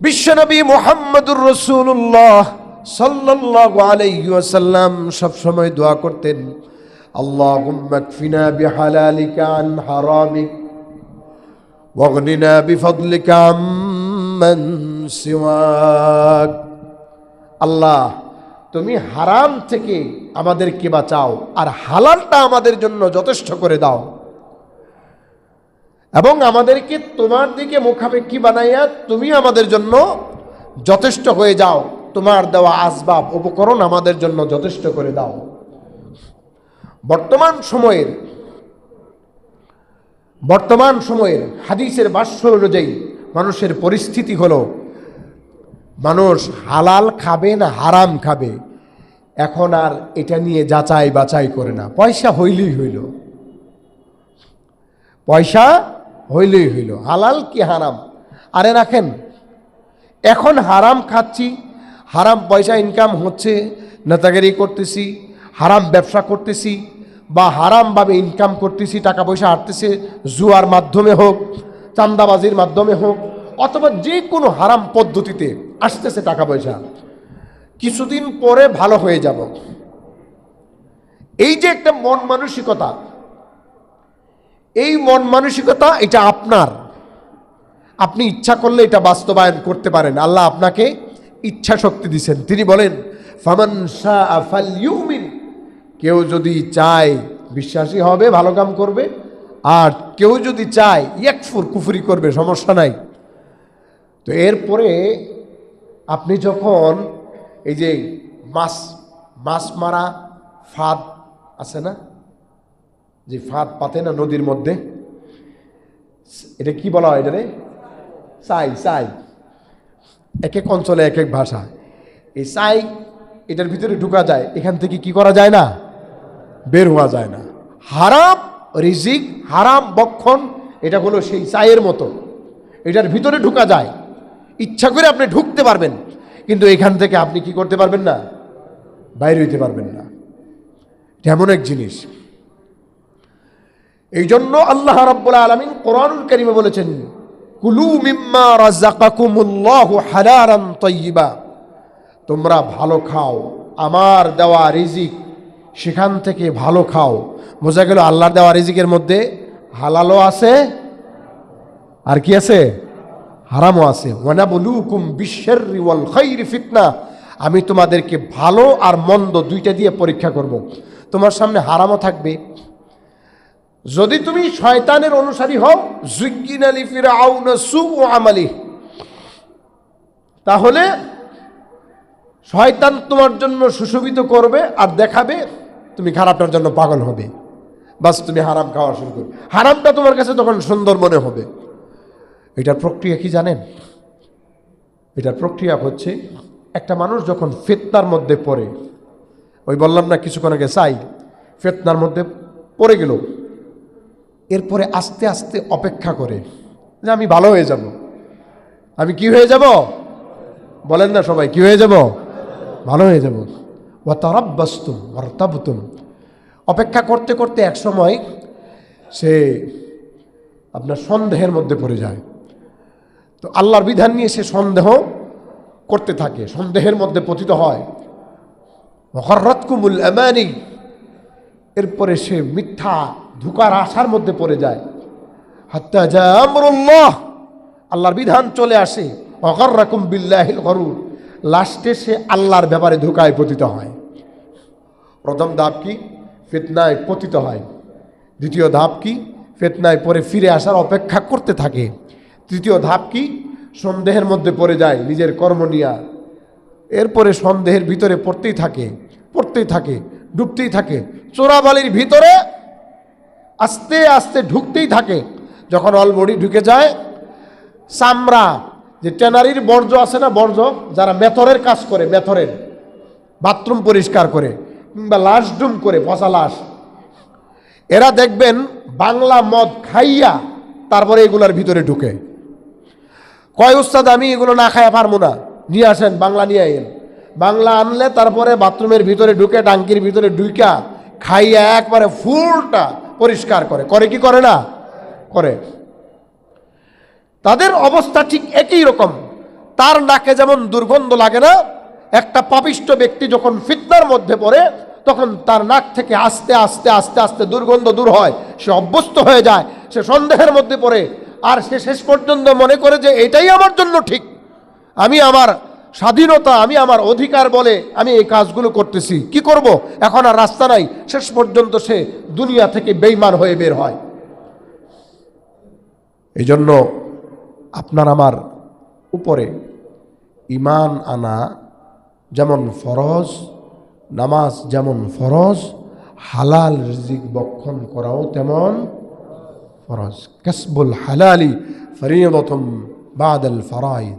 বিশ্বনবী মোহাম্মদুর রসুল্লাহ সাল্লাল্লাহু আলাইহি ওয়াসাল্লাম সব সময় দোয়া করতেন আন হারামিক আল্লাহ, তুমি হারাম থেকে আমাদেরকে বাঁচাও আর হালালটা আমাদের জন্য যথেষ্ট করে দাও। এবং আমাদেরকে তোমার দিকে মুখাপেক্ষী বানাইয়া তুমি আমাদের জন্য যথেষ্ট হয়ে যাও। তোমার দেওয়া আসবাব, উপকরণ আমাদের জন্য যথেষ্ট করে দাও। বর্তমান সময়ের বর্তমান সময়ের হাদিসের বাস্য অনুযায়ী মানুষের পরিস্থিতি হলো, মানুষ হালাল খাবে না হারাম খাবে? এখন আর এটা নিয়ে যাচাই বাছাই করে না। পয়সা হইলেই হইল। পয়সা হইলেই হইল। হালাল কি হারাম? আরে রাখেন, এখন হারাম খাচ্ছি, হারাম পয়সা ইনকাম হচ্ছে, নেতাগিরি করতেছি, হারাম ব্যবসা করতেছি, বা হারামভাবে ইনকাম করতেছি, টাকা পয়সা হারতেছে, জুয়ার মাধ্যমে হোক চান্দাবাজির মাধ্যমে হোক, অথবা যে কোনো হারাম পদ্ধতিতে আসতেছে টাকা পয়সা, কিছুদিন পরে ভালো হয়ে যাব। এই যে একটা মন মানসিকতা এই মন মানসিকতা এটা আপনার। আপনি ইচ্ছা করলে এটা বাস্তবায়ন করতে পারেন। আল্লাহ আপনাকে ইচ্ছা শক্তি দিছেন। তিনি বলেন, ফামান শাআ ফালইউমিন। কেউ যদি চায় বিশ্বাসী হবে, ভালো কাম করবে। আর কেউ যদি চায় ইয়াকফুর, কুফুরি করবে, সমস্যা নাই। তো এরপরে আপনি যখন এই যে মাছ মাছ মারা ফাঁদ আছে না? যে ফাঁদ পাতে না নদীর মধ্যে, এটা কি বলা হয় এটা রে? সাই সাই। এক এক অঞ্চলে এক এক ভাষা। এই সাই এটার ভিতরে ঢুকা যায়, এখান থেকে কি করা যায় না? বের হওয়া যায় না। হারাম, রিজিক, হারাম, বক্ষণ, এটা হলো সেই চায়ের মতো। এটার ভিতরে ঢুকা যায়। ইচ্ছা করে আপনি ঢুকতে পারবেন, কিন্তু এখান থেকে আপনি কি করতে পারবেন না? বাইরে হইতে পারবেন না। এমন এক জিনিস। এই জন্য আল্লাহ রাব্বুল আলামিন কোরআনুল কারীমে বলেছেন, কুলু মিম্মা রাযাকাকুমুল্লাহু হালালান তাইয়্যিবা তোমরা ভালো খাও, আমার দেওয়া রিজিক সেখান থেকে ভালো খাও। বোঝা গেল আল্লাহর দেওয়া রিজিকের মধ্যে হালালও আছে, আর কি আছে? হারামও আছে। ওয়ানা বলুকুম বিশ্বের ওয়াল খৈর ফিতনা। আমি তোমাদেরকে ভালো আর মন্দ দুইটা দিয়ে পরীক্ষা করব। তোমার সামনে হারামও থাকবে যদি তুমি শয়তানের অনুসারী হও জুগিন আলী ফিরাউন সু ও আমালি। তাহলে শয়তান তোমার জন্য সুশোভিত করবে আর দেখাবে তুমি খারাপটার জন্য পাগল হবে। বাস তুমি হারাম খাওয়া শুরু করবে। হারামটা তোমার কাছে তখন সুন্দর মনে হবে। এটার প্রক্রিয়া কি জানেন? এটার প্রক্রিয়া হচ্ছে একটা মানুষ যখন ফেতনার মধ্যে পড়ে, ওই বললাম না কিছুক্ষণ আগে চাই ফেতনার মধ্যে পড়ে গেল এরপরে আস্তে আস্তে অপেক্ষা করে যে আমি ভালো হয়ে যাব। আমি কি হয়ে যাব? বলেন না সবাই, কি হয়ে যাব? ভালো হয়ে যাব। ও তারাব্বাস্তুম অর্তাবতুম অপেক্ষা করতে করতে এক সময় সে আপনার সন্দেহের মধ্যে পড়ে যায়। তো আল্লাহর বিধান নিয়ে সে সন্দেহ করতে থাকে, সন্দেহের মধ্যে পতিত হয়। হররতকুমুল এমানি এরপরে সে মিথ্যা ধোকার আশার মধ্যে পড়ে যায়। হাত্তা যা আমরুল্লাহ। আল্লাহর বিধান চলে আসে অকর রকম বিল্লাহিল গরুর। লাস্টে সে আল্লাহর ব্যাপারে ধোকায় পতিত হয়। প্রথম ধাপ কি? ফেতনায় পতিত হয়। দ্বিতীয় ধাপ কি? ফেতনায় পরে ফিরে আসার অপেক্ষা করতে থাকে। তৃতীয় ধাপ কি? সন্দেহের মধ্যে পড়ে যায়, নিজের কর্ম নিয়া। এরপরে সন্দেহের ভিতরে পড়তেই থাকে পড়তেই থাকে, ডুবতেই থাকে। চোরাবালির ভিতরে আস্তে আস্তে ঢুকতেই থাকে। যখন অলবডি ঢুকে যায়, চামড়া, যে ট্যানারির বর্জ্য আছে না বর্জ্য, যারা মেথরের কাজ করে, মেথরের, বাথরুম পরিষ্কার করে, কিংবা লাশ ডুম করে, পচা লাশ, এরা দেখবেন বাংলা মদ খাইয়া তারপরে এগুলার ভিতরে ঢুকে। কয় উস্তাদ, আমি এগুলো না খাইয়া পারব না। নিয়ে আসেন, বাংলা নিয়ে আইন। বাংলা আনলে তারপরে বাথরুমের ভিতরে ঢুকে, টাঙ্কির ভিতরে ঢুকা খাইয়া একবারে ফুলটা পরিষ্কার করে। করে কি করে না? করে। তাদের অবস্থা ঠিক একই রকম। তার নাকে যেমন দুর্গন্ধ লাগে না, একটা পাপিষ্ট ব্যক্তি যখন ফিতনার মধ্যে পড়ে, তখন তার নাক থেকে আস্তে আস্তে আস্তে আস্তে দুর্গন্ধ দূর হয়। সে অভ্যস্ত হয়ে যায়, সে সন্দেহের মধ্যে পড়ে। আর সে শেষ পর্যন্ত মনে করে যে, এটাই আমার জন্য ঠিক। আমি আমার স্বাধীনতা আমি আমার অধিকার বলে আমি এই কাজগুলো করতেছি। কি করব? এখন আর রাস্তা নাই। শেষ পর্যন্ত সে দুনিয়া থেকে বেইমান হয়ে বের হয়। এই জন্য আপনার আমার উপরে ইমান আনা যেমন ফরজ, নামাজ যেমন ফরজ, হালাল রিজিক বক্ষণ করাও তেমন ফরজ। কাসবুল হালালি ফরিয়দতম বাদাল ফরাইদ।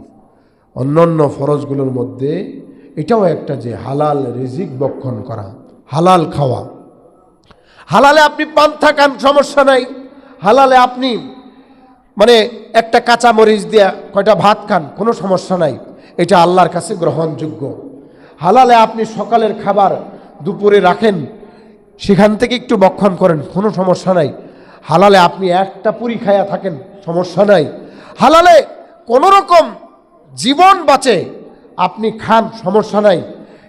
অন্যান্য ফরজগুলোর মধ্যে এটাও একটা যে হালাল রিজিক বক্ষণ করা, হালাল খাওয়া। হালালে আপনি পান্থা খান সমস্যা নাই। হালালে আপনি মানে একটা কাঁচা মরিচ দিয়া কয়টা ভাত খান, কোনো সমস্যা নাই। এটা আল্লাহর কাছে গ্রহণযোগ্য। হালালে আপনি সকালের খাবার দুপুরে রাখেন, সেখান থেকে একটু বক্ষণ করেন, কোনো সমস্যা নাই। হালালে আপনি একটা পুরি খায়া থাকেন, সমস্যা নাই। হালালে কোনো রকম জীবন বাঁচে, আপনি খান, সমস্যা নাই।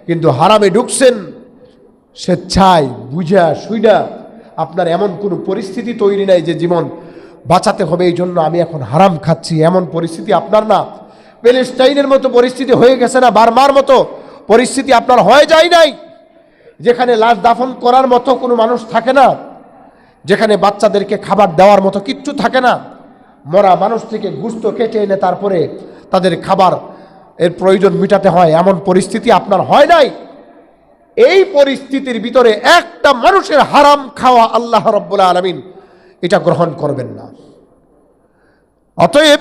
কিন্তু হারামে ঢুকছেন, স্বেচ্ছায় বুঝা সুইডা আপনার এমন কোনো পরিস্থিতি তৈরি নাই যে জীবন বাঁচাতে হবে, এই জন্য আমি এখন হারাম খাচ্ছি। এমন পরিস্থিতি আপনার না। প্যালেস্টাইনের মতো পরিস্থিতি হয়ে গেছে না, বারমার মতো পরিস্থিতি আপনার হয়ে যায় নাই। যেখানে লাশ দাফন করার মতো কোনো মানুষ থাকে না, যেখানে বাচ্চাদেরকে খাবার দেওয়ার মতো কিচ্ছু থাকে না, মরা মানুষ থেকে গুস্ত কেটে এনে তারপরে তাদের খাবার এর প্রয়োজন মিটাতে হয়, এমন পরিস্থিতি আপনার হয় নাই। এই পরিস্থিতির ভিতরে একটা মানুষের হারাম খাওয়া আল্লাহ রব্বুল আলমিন এটা গ্রহণ করবেন না। অতএব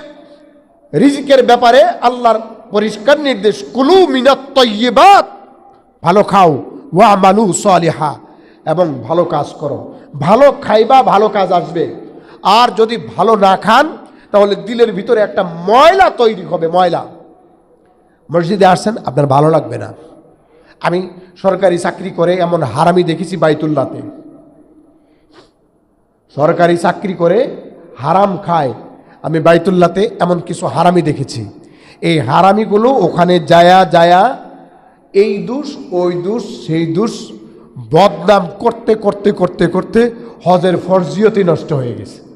রিজিকের ব্যাপারে আল্লাহর পরিষ্কার নির্দেশ, কুলু মিনাত ভালো খাও ওয়া মালু সালিহা, এবং ভালো কাজ করো। ভালো খাইবা, ভালো কাজ আসবে। আর যদি ভালো না খান তাহলে দিলের ভিতরে একটা ময়লা তৈরি হবে, ময়লা। মসজিদে আসছেন, আপনার ভালো লাগবে না। আমি সরকারি চাকরি করে এমন হারামি দেখেছি বাইতুল্লাতে। সরকারি চাকরি করে হারাম খায়। আমি বাইতুল্লাতে এমন কিছু হারামি দেখেছি। এই হারামিগুলো ওখানে যায়া যায়া এই দুষ, ওই দুষ, সেই দুষ বদনাম করতে করতে করতে করতে হজের ফরজিয়তি নষ্ট হয়ে গেছে।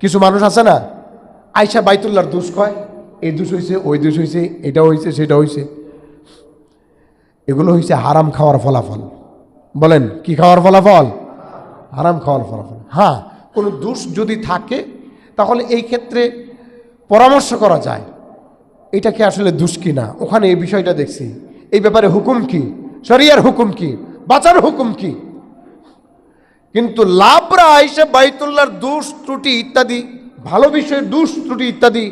কিছু মানুষ আছে না? আইসা বাইতুল্লার দুষ কয়, এই দোষ হয়েছে ওই দোষ হয়েছে এটা হয়েছে সেটা হয়েছে এগুলো হয়েছে হারাম খাওয়ার ফলাফল। বলেন, কি খাওয়ার ফলাফল? হারাম খাওয়ার ফলাফল। হ্যাঁ কোনো দোষ যদি থাকে, তাহলে এই ক্ষেত্রে পরামর্শ করা যায়। এটা কি আসলে দুষ কি না? ওখানে এই বিষয়টা দেখছি। এই ব্যাপারে হুকুম কি? শরিয়ার হুকুম কি? বাঁচার হুকুম কি? কিন্তু লাভরা আইসে বাইতুল্লার দোষ ত্রুটি ইত্যাদি, ভালো বিষয়ের দোষ ত্রুটি ইত্যাদি,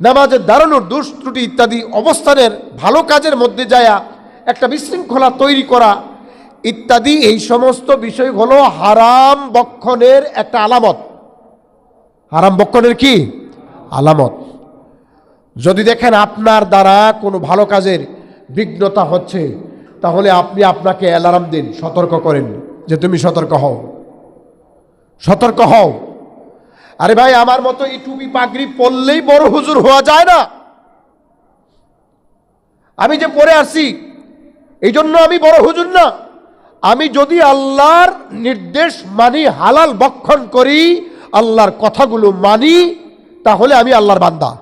নামাজের দাঁড়ানোর দোষ ত্রুটি ইত্যাদি, অবস্থানের ভালো কাজের মধ্যে যায়া একটা বিশৃঙ্খলা তৈরি করা ইত্যাদি, এই সমস্ত বিষয় হলো হারাম বক্ষণের একটা আলামত। হারাম বক্ষণের কি? আলামত। যদি দেখেন আপনার দ্বারা কোনো ভালো কাজের বিঘ্নতা হচ্ছে, তাহলে আপনি আপনাকে অ্যালার্ম দিন, সতর্ক করেন যে তুমি সতর্ক হও। সতর্ক হও। আরে ভাই, আমার মতো এই টুপি পাগড়ি পরলেই বড় হুজুর হওয়া যায় না। আমি যে পরে আসি এই জন্য আমি বড় হুজুর না। আমি যদি আল্লাহর নির্দেশ মানি, হালাল বক্ষণ করি, আল্লাহর কথাগুলো মানি, তাহলে আমি আল্লাহর বান্দা।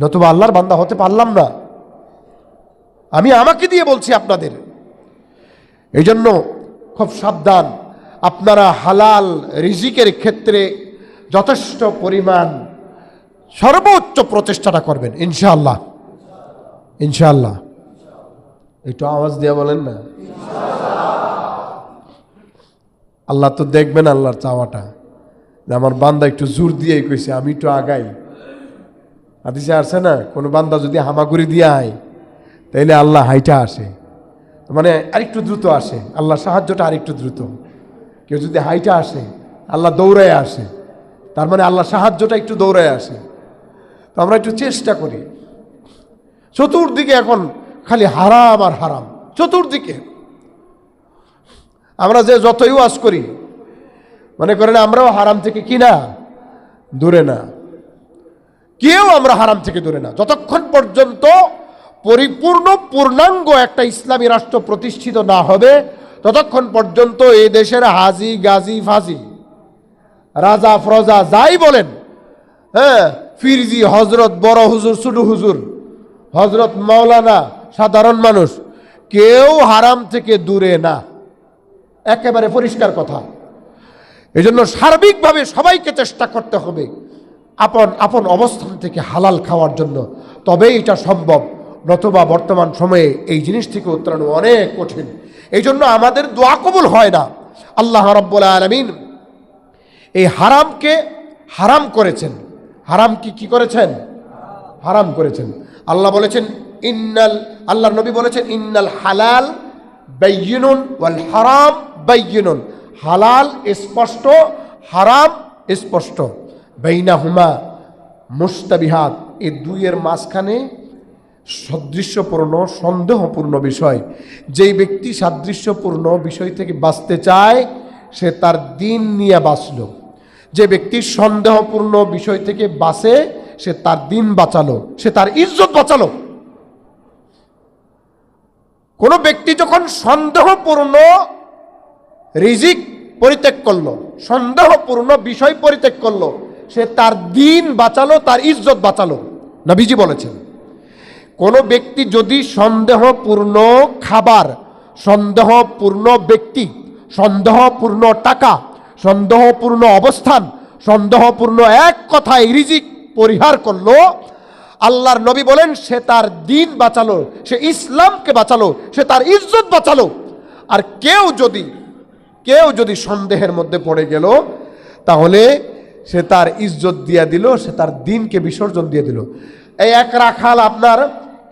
নতুবা আল্লাহর বান্দা হতে পারলাম না। আমি আমাকে দিয়ে বলছি আপনাদের। এই জন্য খুব সাবধান। আপনারা হালাল রিজিকের ক্ষেত্রে যথেষ্ট পরিমাণ সর্বোচ্চ প্রচেষ্টাটা করবেন, ইনশাআল্লাহ। ইনশাআল্লাহ। একটু আওয়াজ দিয়ে বলেন না? আল্লাহ তো দেখবেন আল্লাহর চাওয়াটা। আমার বান্দা একটু জোর দিয়েই কইছে, আমি একটু আগাই। হাদিসে আসে না, কোনো বান্দা যদি হামাগুড়ি দিয়ে আয়, তাইলে আল্লাহ হাইটা আসে। মানে আরেকটু দ্রুত আসে। আল্লাহ সাহায্যটা আরেকটু দ্রুত। কেউ যদি হাইটা আসে, আল্লাহ দৌড়ায় আসে, তার মানে আল্লাহ সাহায্যটা একটু দৌড়ায় আসে। তো আমরা একটু চেষ্টা করি। চতুর্দিকে এখন খালি হারাম আর হারাম, চতুর্দিকে। আমরা যে যতই ওয়াজ করি, মনে করেন আমরাও হারাম থেকে কি না? দূরে না। কেউ আমরা হারাম থেকে দূরে না। যতক্ষণ পর্যন্ত পরিপূর্ণ পূর্ণাঙ্গ একটা ইসলামী রাষ্ট্র প্রতিষ্ঠিত না হবে ততক্ষণ পর্যন্ত এই দেশের হাজি, গাজী, ফাজি, রাজা ফরজা যাই বলেন হ্যাঁ ফিরজি, হজরত বড় হুজুর, ছোট হুজুর, হজরত মাওলানা সাধারণ মানুষ, কেউ হারাম থেকে দূরে না। একেবারে পরিষ্কার কথা। এজন্য সার্বিকভাবে সবাইকে চেষ্টা করতে হবে আপন আপন অবস্থান থেকে হালাল খাওয়ার জন্য। তবেই এটা সম্ভব, নতুবা বর্তমান সময়ে এই জিনিস থেকে উত্তরানো অনেক কঠিন। এই জন্য আমাদের দোয়া কবুল হয় না। আল্লাহ রব্বুল আলমিন এই হারামকে হারাম করেছেন। হারাম কি কি করেছেন? হারাম করেছেন। আল্লাহ বলেছেন, ইন্নাল আল্লাহ নবী বলেছেন, ইন্নাল হালাল বাইয়িনুন ওয়াল হারাম বাইয়িনুন। হালাল স্পষ্ট, হারাম স্পষ্ট। বাইনাহুমা মুস্তাবিহাত এই দুইয়ের মাঝখানে সদৃশ্যপূর্ণ, সন্দেহপূর্ণ বিষয়। যেই ব্যক্তি সাদৃশ্যপূর্ণ বিষয় থেকে বাঁচতে চায়, সে তার দিন নিয়ে বাঁচল। যে ব্যক্তি সন্দেহপূর্ণ বিষয় থেকে বাঁচে, সে তার দিন বাঁচালো, সে তার ইজ্জত বাঁচালো। কোনো ব্যক্তি যখন সন্দেহপূর্ণ রিজিক পরিত্যাগ করল, সন্দেহপূর্ণ বিষয় পরিত্যাগ করল, সে তার দিন বাঁচালো, তার ইজ্জত বাঁচালো। নবীজি বলেছেন কোনো ব্যক্তি যদি সন্দেহপূর্ণ খাবার, সন্দেহপূর্ণ ব্যক্তি, সন্দেহপূর্ণ টাকা, সন্দেহপূর্ণ অবস্থান, সন্দেহপূর্ণ এক কথায় রিজিক পরিহার করল, আল্লাহর নবী বলেন, সে তার দিন বাঁচালো, সে ইসলামকে বাঁচালো, সে তার ইজ্জত বাঁচালো। আর কেউ যদি কেউ যদি সন্দেহের মধ্যে পড়ে গেল, তাহলে সে তার ইজ্জত দিয়ে দিল, সে তার দিনকে বিসর্জন দিয়ে দিল। এই এক রাখাল আপনার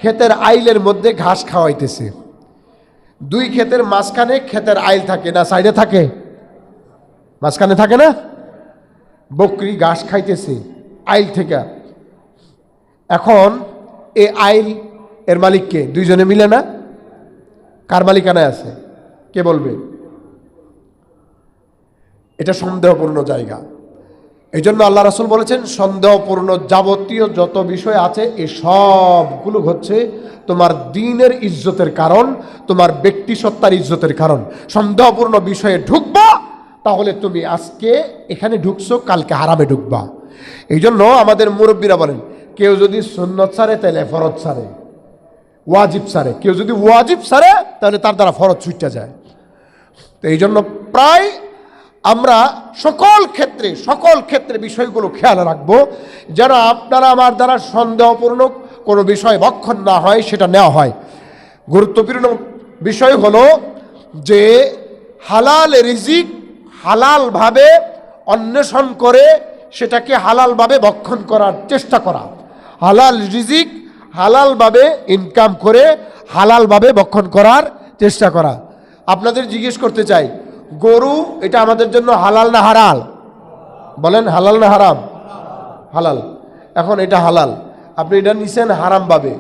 ক্ষেতের আইলের মধ্যে ঘাস খাওয়াইতেছে। দুই ক্ষেতের মাঝখানে ক্ষেতের আইল থাকে না, সাইডে থাকে? মাঝখানে থাকে না? বকরি ঘাস খাইতেছে আইল থেকে। এখন এ আইল এর মালিককে দুইজনে মিলে না? কার মালিকানায় আছে? কে বলবে? এটা সন্দেহপূর্ণ জায়গা। এই জন্য আল্লাহ রাসুল বলেছেন, সন্দেহপূর্ণ যাবতীয় যত বিষয় আছে এই সবগুলো হচ্ছে তোমার দিনের ইজ্জতের কারণ, তোমার ব্যক্তি সত্তার ইজ্জতের কারণ। সন্দেহপূর্ণ বিষয়ে ঢুকবা, তাহলে তুমি আজকে এখানে ঢুকছো, কালকে হারামে ঢুকবা। এই জন্য আমাদের মুরব্বীরা বলেন, কেউ যদি সুন্নত সারে, তাহলে ফরজ সারে। ওয়াজিব সারে। কেউ যদি ওয়াজিব সারে, তাহলে তার দ্বারা ফরজ ছুটতে যায়। তো এই জন্য প্রায় আমরা সকল ক্ষেত্রে সকল ক্ষেত্রে বিষয়গুলো খেয়াল রাখব। যেন আপনারা আমার দ্বারা সন্দেহপূর্ণ কোনো বিষয় ভক্ষণ না হয়, সেটা নেওয়া হয়। গুরুত্বপূর্ণ বিষয় হলো যে, হালাল রিজিক হালালভাবে অন্বেষণ করে সেটাকে হালালভাবে ভক্ষণ করার চেষ্টা করা। হালাল রিজিক হালালভাবে ইনকাম করে হালালভাবে ভক্ষণ করার চেষ্টা করা। আপনাদের জিজ্ঞেস করতে চাই গরু, এটা আমাদের জন্য হালাল না হারাল? বলেন, হালাল না হারাম? হালাল। এখন এটা হালাল। আপনি এটা নিছেন হারাম ভাবে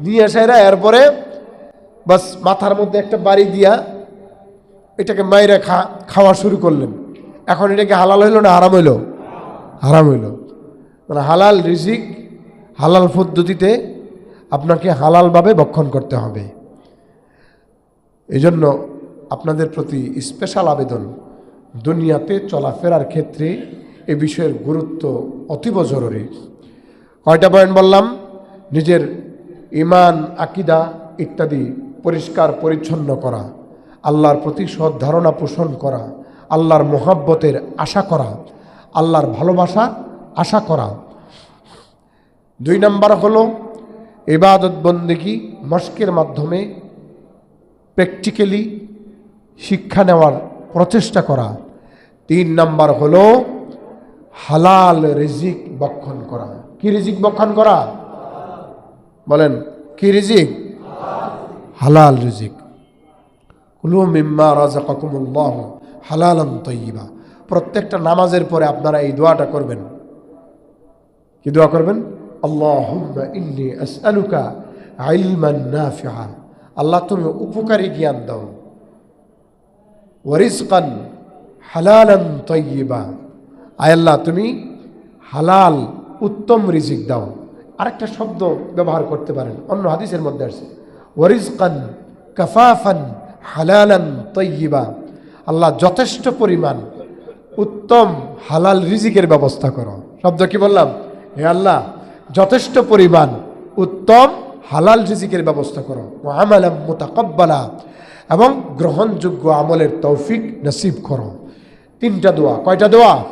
নিয়ে এসে এরপরে বাস মাথার মধ্যে একটা বাড়ি দিয়া এটাকে মাইরে খা, খাওয়া শুরু করলেন। এখন এটাকে হালাল হইল না হারাম হইল? হারাম হইল। মানে হালাল রিজিক, হালাল পদ্ধতিতে আপনাকে হালালভাবে ভক্ষণ করতে হবে। এই জন্য আপনাদের প্রতি স্পেশাল আবেদন। দুনিয়াতে চলাফেরার ক্ষেত্রে এ বিষয়ের গুরুত্ব অতীব জরুরি। কয়টা পয়েন্ট বললাম? নিজের ইমান আকিদা ইত্যাদি পরিষ্কার, পরিচ্ছন্ন করা। আল্লাহর প্রতি সৎ ধারণা পোষণ করা। আল্লাহর মোহাব্বতের আশা করা। আল্লাহর ভালোবাসা আশা করা। দুই নাম্বার হলো ইবাদত বন্দেগী মস্কের মাধ্যমে প্র্যাকটিক্যালি শিক্ষা নেওয়ার প্রচেষ্টা করা। তিন নাম্বার হলো হালাল রিজিক বক্ষণ করা। কি রিজিক বক্ষণ করা? বলেন, কি রিজিক? হালাল রিজিক। কুলু মিম্মা রাজাকাকুমুল্লাহ হালালান তৈবা প্রত্যেকটা নামাজের পরে আপনারা এই দোয়াটা করবেন। কি দোয়া করবেন? নাফিআ আল্লাহ, তুমি উপকারী জ্ঞান দাও। ওয়ারিজকান হালালান তৈবা আয় আল্লাহ, তুমি হালাল, উত্তম রিজিক দাও। আরেকটা শব্দ ব্যবহার করতে পারেন, অন্য হাদিসের মধ্যে আছে ওয়ারিজকান কাফাফান হালালান তৈবা আল্লাহ যথেষ্ট পরিমাণ উত্তম, হালাল রিজিকের ব্যবস্থা করো। শব্দ কি বললাম? হে আল্লাহ, যথেষ্ট পরিমাণ উত্তম, হালাল রিজিকের ব্যবস্থা করো। ও আমালাম মোতাকব্বালা। এবং গ্রহণযোগ্য আমলের তৌফিক নসিব করো। তিনটা দোয়া। কয়টা দোয়া?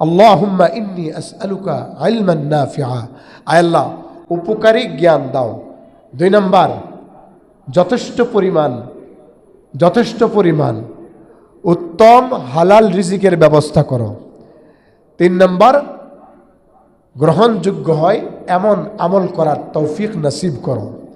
আল্লাহুম্মা ইন্নি আসআলুকা ইলমান নাফিআ। আল্লাহ, উপকারী জ্ঞান দাও। দুই নাম্বার, যথেষ্ট পরিমাণ যথেষ্ট পরিমাণ উত্তম হালাল রিজিকের ব্যবস্থা করো। তিন নম্বর, গ্রহণযোগ্য হয় এমন আমল করার তৌফিক নসিব করো।